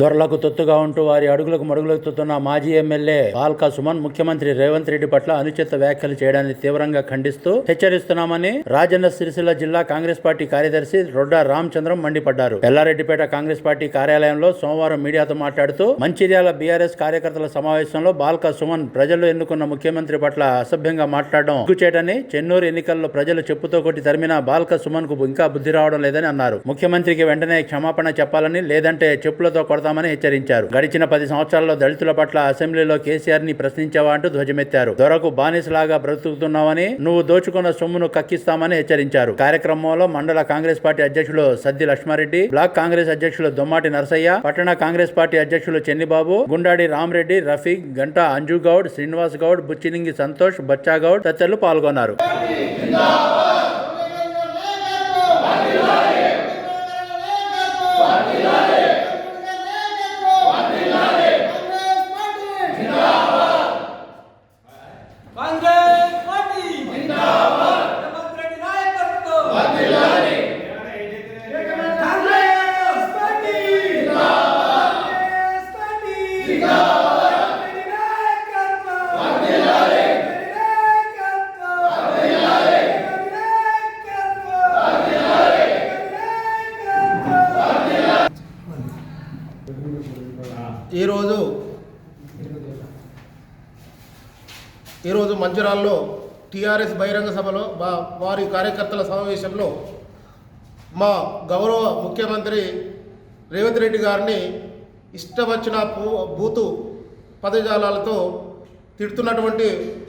దొరలకు తొత్తుగా ఉంటూ వారి అడుగులకు మడుగులకు తొత్తున్న మాజీ ఎమ్మెల్యే బాల్కా సుమన్ ముఖ్యమంత్రి రేవంత్ రెడ్డి పట్ల అనుచిత వ్యాఖ్యలు చేయడాన్ని తీవ్రంగా ఖండిస్తూ హెచ్చరిస్తున్నామని రాజన్న సిరిసిల్ల జిల్లా కాంగ్రెస్ పార్టీ కార్యదర్శి రొడ్డా రామచంద్రం మండిపడ్డారు. ఎల్లారెడ్డిపేట కాంగ్రెస్ పార్టీ కార్యాలయంలో సోమవారం మీడియాతో మాట్లాడుతూ మంచిర్యాల బీఆర్ఎస్ కార్యకర్తల సమావేశంలో బాల్కా సుమన్ ప్రజలు ఎన్నుకున్న ముఖ్యమంత్రి పట్ల అసభ్యంగా మాట్లాడడం చేయటని చెన్నూరు ఎన్నికల్లో ప్రజలు చెప్పుతో కొట్టి తరిమిన బాల్క సుమన్కు ఇంకా బుద్ధి రావడం లేదని అన్నారు. ముఖ్యమంత్రికి వెంటనే క్షమాపణ చెప్పాలని లేదంటే చెప్పులతో కొడతామని హెచ్చరించారు. గడిచిన పది సంవత్సరాల్లో దళితుల పట్ల అసెంబ్లీలో కేసీఆర్ని ప్రశ్నించావా అంటూ ధ్వజమెత్తారు. దొరకు బానిసలాగా బ్రతుకుతున్నావని నువ్వు దోచుకున్న సొమ్మును కక్కిస్తామని హెచ్చరించారు. కార్యక్రమంలో మండల కాంగ్రెస్ పార్టీ అధ్యక్షులు సద్ది లక్ష్మారెడ్డి బ్లాక్ కాంగ్రెస్ అధ్యక్షులు దొమ్మాటి నరసయ్య పట్టణ కాంగ్రెస్ పార్టీ అధ్యక్షులు చెన్నిబాబు గుండాడి రామరెడ్డి రఫీక్ గంటా అంజుగౌడ్ శ్రీనివాస్ గౌడ్ బుచ్చినింగి సంతోష్ బచ్చాగౌడ్ తదితరులు పాల్గొన్నారు. ఈరోజు మంచిరాల్లో టీఆర్ఎస్ బహిరంగ సభలో మా వారి కార్యకర్తల సమావేశంలో మా గౌరవ ముఖ్యమంత్రి రేవంత్ రెడ్డి గారిని ఇష్టవచ్చిన బూతు పదజాలాలతో తిడుతున్నటువంటి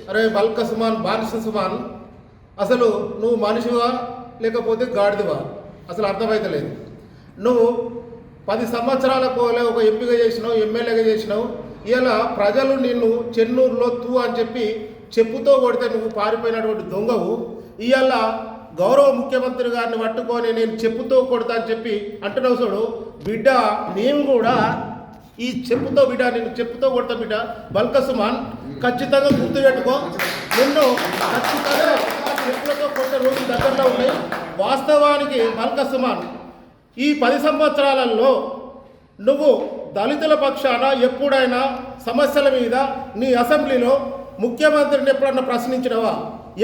అరే బల్క సుమాన్ బానిస సుమాన్ అసలు నువ్వు మనిషివా లేకపోతే గాడిదివా? అసలు అర్థమైతలేదు నువ్వు పది సంవత్సరాలకు ఒక ఎంపిక చేసినావు ఎమ్మెల్యేగా చేసినావు ఇలా ప్రజలు నిన్ను చెన్నూరులో తూ అని చెప్పి చెప్పుతో కొడితే నువ్వు పారిపోయినటువంటి దొంగవు. ఇవాళ గౌరవ ముఖ్యమంత్రి గారిని పట్టుకొని నేను చెప్పుతో కొడతా అని చెప్పి అంటున్నావు చూడు. బిడ్డ మేము కూడా ఈ చెప్పుతో బిడ్డ నేను చెప్పుతో కొడతా బిడ్డ. బల్క సుమాన్ ఖచ్చితంగా గుర్తుపెట్టుకో నిన్ను ఖచ్చితంగా చెప్పులతో కొట్టే రోజులు దగ్గరలో ఉన్నాయి. వాస్తవానికి బల్క సుమాన్ ఈ పది సంవత్సరాలలో నువ్వు దళితుల పక్షాన ఎప్పుడైనా సమస్యల మీద నీ అసెంబ్లీలో ముఖ్యమంత్రిని ఎప్పుడన్నా ప్రశ్నించినవా?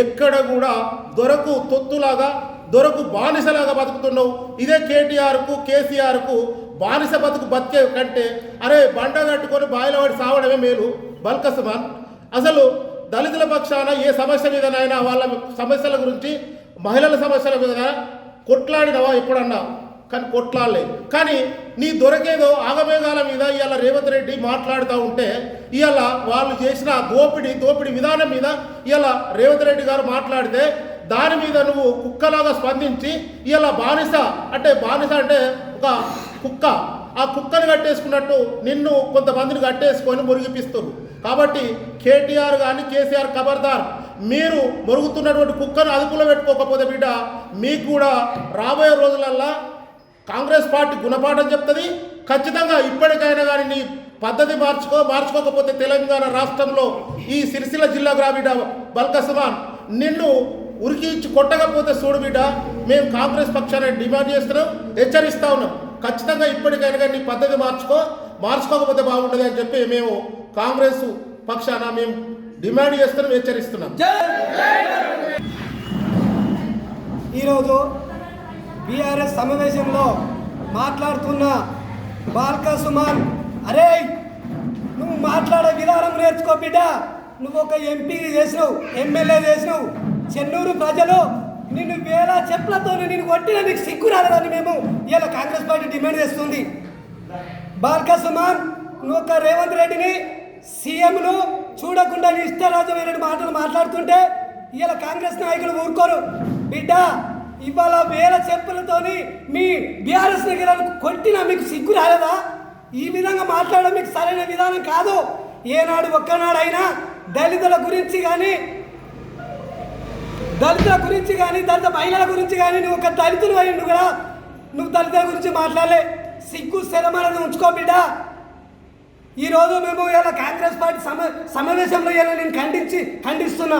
ఎక్కడ కూడా దొరకు తొత్తులాగా దొరకు బానిసలాగా బతుకుతున్నావు. ఇదే కేటీఆర్కు కేసీఆర్కు బానిస బతుకు బతికే కంటే అరే బండ కట్టుకొని బాయిలో పడి సావడమే మేలు. బల్కస్మాన్ అసలు దళితుల పక్షాన ఏ సమస్య మీదనైనా వాళ్ళ సమస్యల గురించి మహిళల సమస్యల మీద కొట్లాడినవా ఎప్పుడన్నా? కానీ కొట్లాడలే. కానీ నీ దొరకేదో ఆగమేఘాల మీద ఇవాళ రేవంత్ రెడ్డి మాట్లాడుతూ ఉంటే ఇవాళ వాళ్ళు చేసిన దోపిడీ దోపిడీ విధానం మీద ఇవాళ రేవంత్ రెడ్డి గారు మాట్లాడితే దాని మీద నువ్వు కుక్కలాగా స్పందించి ఇవాళ బానిస అంటే బానిస అంటే ఒక కుక్క. ఆ కుక్కని కట్టేసుకున్నట్టు నిన్ను కొంతమందిని కట్టేసుకొని మురిగిపిస్తారు కాబట్టి కేటీఆర్ కానీ కేసీఆర్ ఖబర్దార్ మీరు మురుగుతున్నటువంటి కుక్కను అదుపులో పెట్టుకోకపోతే బిడ్డ మీకు కూడా రాబోయే రోజులల్లా కాంగ్రెస్ పార్టీ గుణపాఠం చెప్తుంది ఖచ్చితంగా ఇప్పటికైనా కానీ నీ పద్ధతి మార్చుకో మార్చుకోకపోతే తెలంగాణ రాష్ట్రంలో ఈ సిరిసిల్ల జిల్లా గ్రామీణ బల్కస్మాన్ నిన్ను ఉరికించి కొట్టకపోతే చూడు బిడ్డ మేము కాంగ్రెస్ పక్షాన్ని డిమాండ్ చేస్తున్నాం హెచ్చరిస్తా ఉన్నాం ఖచ్చితంగా ఇప్పటికైనా కానీ నీ పద్ధతి మార్చుకో మార్చుకోకపోతే బాగుంటుంది అని చెప్పి మేము కాంగ్రెస్ పక్షాన మేము డిమాండ్ చేస్తున్నాం హెచ్చరిస్తున్నాం ఈరోజు బీఆర్ఎస్ సమావేశంలో మాట్లాడుతున్న బాల్కా సుమాన్ అరే నువ్వు మాట్లాడే విధానం నేర్చుకో బిడ్డ. నువ్వు ఒక ఎంపీ చేసినావు ఎమ్మెల్యే చేసినావు. చెన్నూరు ప్రజలు నిన్ను వేల చెప్పులతో నిన్ను కొట్టిన నీకు సిగ్గు రాలేదని మేము ఇలా కాంగ్రెస్ పార్టీ డిమాండ్ చేస్తుంది. బాల్కా సుమాన్ నువ్వు ఒక రేవంత్ రెడ్డిని సీఎంను చూడకుండా నీ మాటలు మాట్లాడుతుంటే ఇలా కాంగ్రెస్ నాయకులు ఊరుకోరు. బిడ్డ ఇవాళ వేల చెప్పులతోని మీ బీఆర్ఎస్ దగ్గర కొట్టినా మీకు సిగ్గు రాలేదా? ఈ విధంగా మాట్లాడడం మీకు సరైన విధానం కాదు. ఏనాడు ఒక్కనాడైనా దళితుల గురించి కానీ దళితుల గురించి కానీ దళిత మహిళల గురించి కానీ నువ్వు ఒక దళితులు అయ్యిండు కదా నువ్వు దళితుల గురించి మాట్లాడలే. సిగ్గు స్థిరమైనది ఉంచుకో బిడ్డ. ఈరోజు మేము ఇలా కాంగ్రెస్ పార్టీ సమ సమావేశంలో ఇలా నేను ఖండించి ఖండిస్తున్నా.